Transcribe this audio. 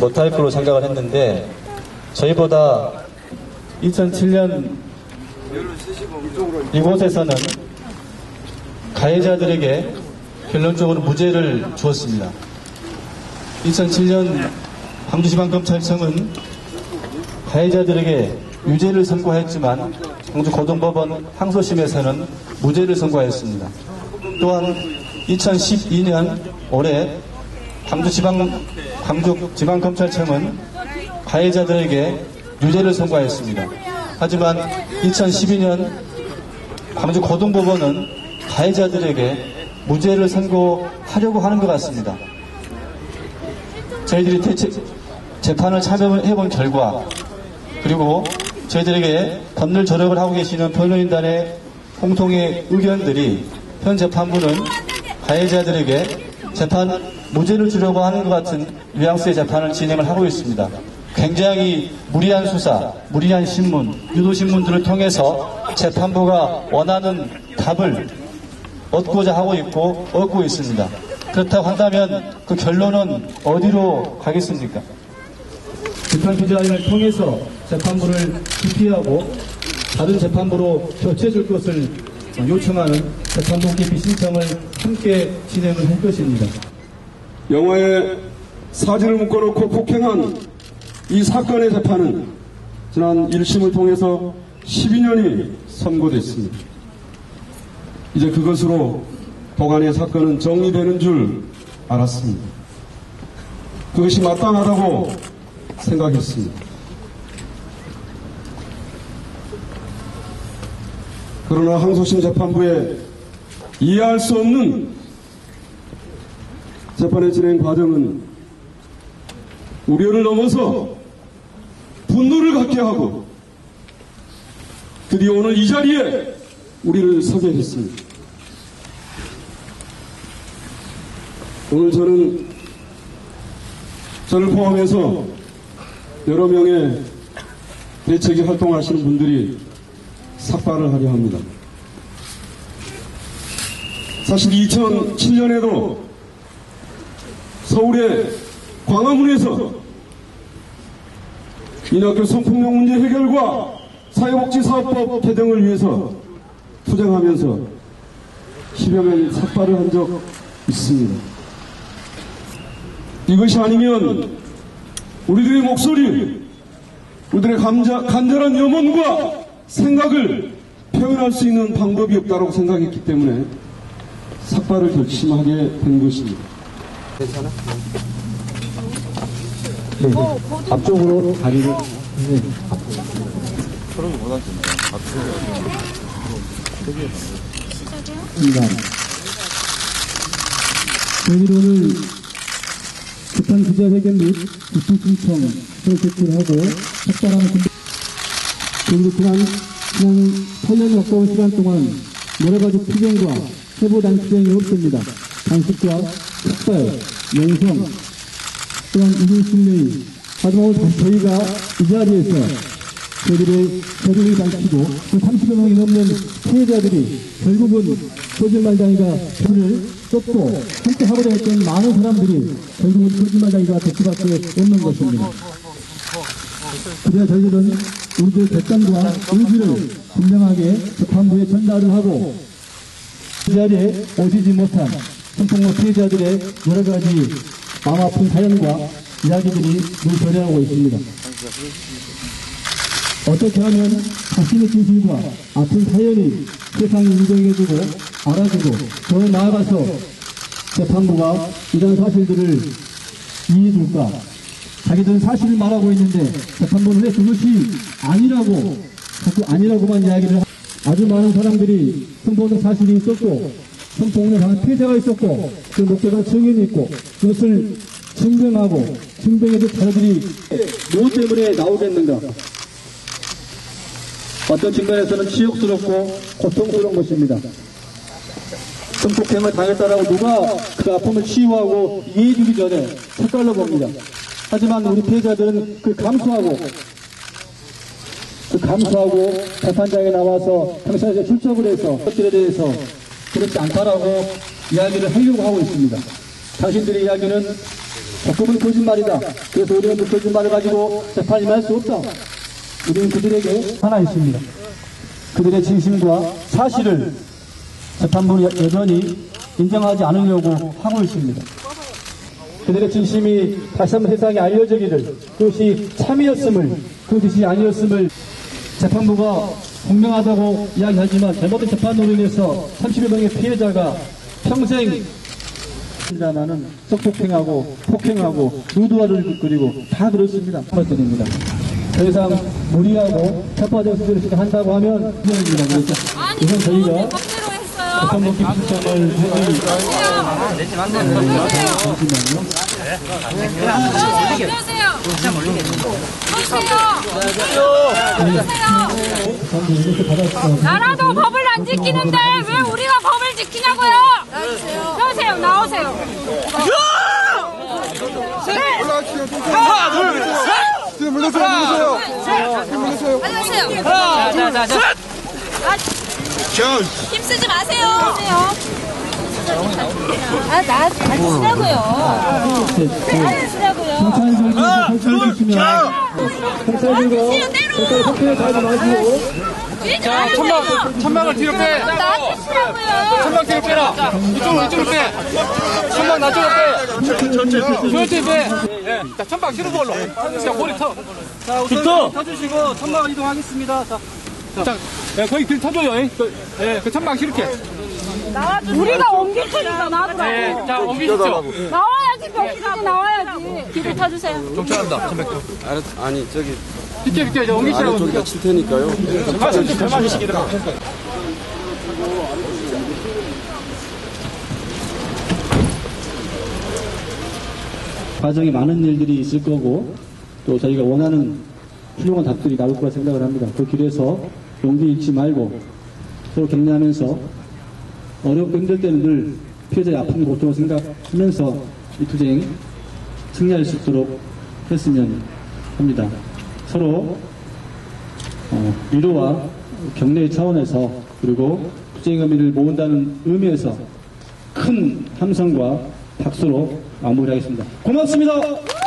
못할 거로 생각을 했는데 저희보다 2007년 이곳에서는 가해자들에게 결론적으로 무죄를 주었습니다. 2007년 광주지방검찰청은 가해자들에게 유죄를 선고했지만 광주고등법원 항소심에서는 무죄를 선고하였습니다. 또한 2012년 올해 광주지방 광주지방검찰청은 가해자들에게 유죄를 선고하였습니다. 하지만 2012년 광주고등법원은 가해자들에게 무죄를 선고하려고 하는 것 같습니다. 저희들이 대체, 재판을 참여해본 결과 그리고 저희들에게 법률 조력을 하고 계시는 변호인단의 공통의 의견들이 현 재판부는 가해자들에게 재판 무죄를 주려고 하는 것 같은 뉘앙스의 재판을 진행을 하고 있습니다. 굉장히 무리한 수사, 무리한 신문, 유도신문들을 통해서 재판부가 원하는 답을 얻고자 하고 있고 얻고 있습니다. 그렇다고 한다면 그 결론은 어디로 가겠습니까? 비판 기자회견을 통해서 재판부를 기피하고 다른 재판부로 교체해줄 것을 요청하는 재판부 기피 신청을 함께 진행을 할 것입니다. 영화에 사진을 묶어놓고 폭행한 이 사건의 재판은 지난 1심을 통해서 12년이 선고됐습니다. 이제 그것으로 도간의 사건은 정리되는 줄 알았습니다. 그것이 마땅하다고 생각했습니다. 그러나 항소심 재판부에 이해할 수 없는 재판의 진행 과정은 우려를 넘어서 분노를 갖게 하고 드디어 오늘 이 자리에 우리를 서게 했습니다. 오늘 저는 저를 포함해서 여러 명의 대책이 활동하시는 분들이 삭발을 하려 합니다. 사실 2007년에도 서울의 광화문에서 인학교 성폭력 문제 해결과 사회복지사업법 개정을 위해서 투쟁하면서 10여 명이 삭발을 한 적 있습니다. 이것이 아니면 우리들의 목소리, 우리들의 감자, 간절한 염원과 생각을 표현할 수 있는 방법이 없다고 생각했기 때문에 삭발을 결심하게 된 것입니다. 네, 앞쪽으로 다리를 네. 입니다. 저희들 오늘 급한 기자회견 및 입수 신청을 제출하고 삭발하는 준비 그리고 지난, 지난 8년 가까운 시간 동안 여러 가지 투쟁과 세부 단추쟁이 없습니다. 단식과 삭발, 영성, 또한 이중신뢰 하지만 저희가 이 자리에서 저희들의 저들을 밝히고 그 30여 명이 넘는 피해자들이 결국은 거짓말장이가 돈을 쏟고 함께 하고자 했던 많은 사람들이 결국은 거짓말장이가 될 수밖에 없는 것입니다. 그래야 저희들은 우리들의 결단과 의지를 분명하게 재판부에 전달을 하고 이 자리에 오시지 못한 성폭력 피해자들의 여러 가지 마음 아픈 사연과 이야기들이 늘 전해오고 있습니다. 어떻게 하면 자신의 진실과 아픈 사연이 세상에 인정해주고 알아주고 더 나아가서 재판부가 이런 사실들을 이해해줄까 자기들은 사실을 말하고 있는데 재판부는 왜 그것이 아니라고 자꾸 아니라고만 이야기를 하 아주 많은 사람들이 성폭력 사실이 있었고 성폭력 당한 피해자가 있었고 그 목표가 증인이 있고 그것을 증명하고 증명해도 자녀들이 뭐 때문에 나오겠는가 어떤 측면에서는 치욕스럽고 고통스러운 것입니다. 성폭행을 당했다라고 누가 그 아픔을 치유하고 이해해주기 전에 색깔로 봅니다. 하지만 우리 피해자들은 그 감수하고 그 감수하고 재판장에 나와서 경찰에 출석을 해서 것들에 대해서 그렇지 않다라고 이야기를 하려고 하고 있습니다. 당신들의 이야기는 조금은 거짓말이다. 그래서 우리는 그 거짓말을 가지고 재판 임할 수 없다. 우리는 그들에게 하나 있습니다. 그들의 진심과 사실을 재판부는 여- 여전히 인정하지 않으려고 하고 있습니다. 그들의 진심이 다시 한번 세상에 알려지기를 그것이 참이었음을 그것이 아니었음을 재판부가 공정하다고 이야기하지만 잘못된 재판으로 인해서 30여 명의 피해자가 평생 자만은 성폭행하고 폭행하고 의도화를 그리고 다 그렇습니다. 말씀드립니다. 더 이상 무리하고 협파적 수준을 시작한다고 하면. 그래서 아니, 우선 저희가. 재판부 기피청을 해드리 안녕하세요. 안녕하세요. 받았어. 나라도 법을 안 지키는데 왜 우리가 법을 지키냐고요? 나오세요. 나오세요. 하나, 둘, 셋! 뒤에 물러세요. 뒤에. 안녕하세요. 하나, 자, 자, 자. 힘쓰지 마세요. 아, 나, 나 치라고요. 나 치라고요. 경찰들과 설치해 주시면 경찰들과 경찰 협회에 가지 마시고 자, 천막, 천막을 뒤로 빼. 나한테 치라고요. 천막 뒤로 빼라. 이쪽으로, 이쪽으로 빼. 천막 나쪽으로 빼. 천천히 빼. 예. 자, 천막 뒤로 걸로. 자, 머리 터. 자, 우선 터주시고 천막 이동하겠습니다. 자, 자, 예, 거기 길 터줘요. 예, 그, 예, 그 천막 이렇게. 우리가 옮길 테니까 나와보라고. 예, 자, 옮기시죠. 나와야지, 벽까지 나와야지. 길을 타주세요. 아니 저기 비켜, 비켜, 이제 옮기시라고. 아래쪽에다 칠 테니까요. 과정에 많은 일들이 있을 거고 또 저희가 원하는 훌륭한 답들이 나올 거라 생각을 합니다. 그 길에서 용기 잃지 말고 서로 격려하면서 어렵고 힘들 때는 늘 피해자의 아픔 고통을 생각하면서 이 투쟁 승리할 수 있도록 했으면 합니다. 서로 어, 위로와 격려의 차원에서 그리고 투쟁 의미를 모은다는 의미에서 큰 함성과 박수로 마무리하겠습니다. 고맙습니다.